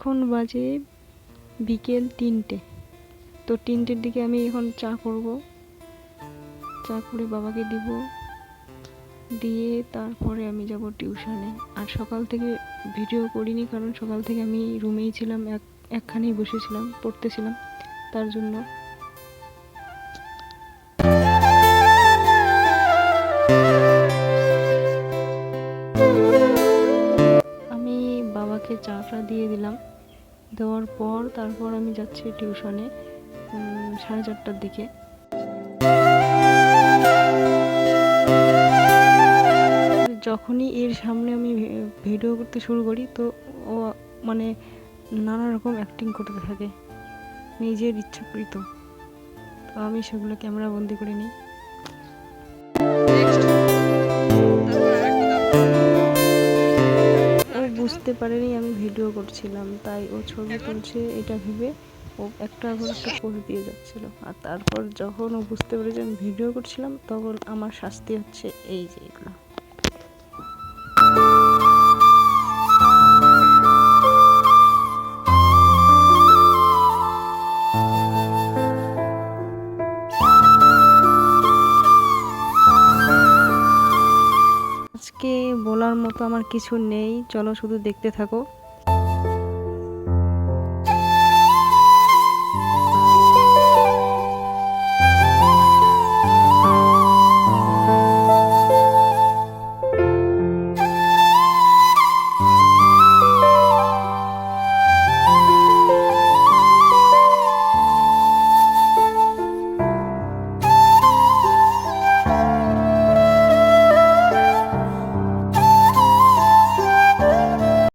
এখন বাজে বিকেল তিনটে। তো তিনটের দিকে আমি এখন চা করব। চা করে বাবাকে দিব। দিয়ে তারপরে আমি যাব টিউশনে। আর সকাল থেকে ভিডিও করিনি, কারণ সকাল থেকে আমি রুমেই ছিলাম, এক, একখানেই বসেছিলাম, পড়তেছিলাম। তার জন্য বাবাকে চাটা দিয়ে দিলাম। দেওয়ার পর তারপর আমি যাচ্ছি টিউশনে সাড়ে চারটার দিকে। যখনই এর সামনে আমি ভিডিও করতে শুরু করি, তো ও মানে নানা রকম অ্যাক্টিং করতে থাকে। নিজের ইচ্ছাকৃত। তো আমি সেগুলো ক্যামেরা বন্দি করে নিই। বুঝতে পারেনি, আমি ভিডিও করছিলাম। তাই ও ছবি তুলছে, এটা ভেবে ও একটা ঘর একটা পোস্ট দিয়ে যাচ্ছিল। আর তারপর যখন ও বুঝতে পেরেছে আমি ভিডিও করছিলাম, তখন আমার শাস্তি হচ্ছে এই যে এগুলো। আজকে বলার মতো আমার কিছু নেই। চলো শুধু দেখতে থাকো।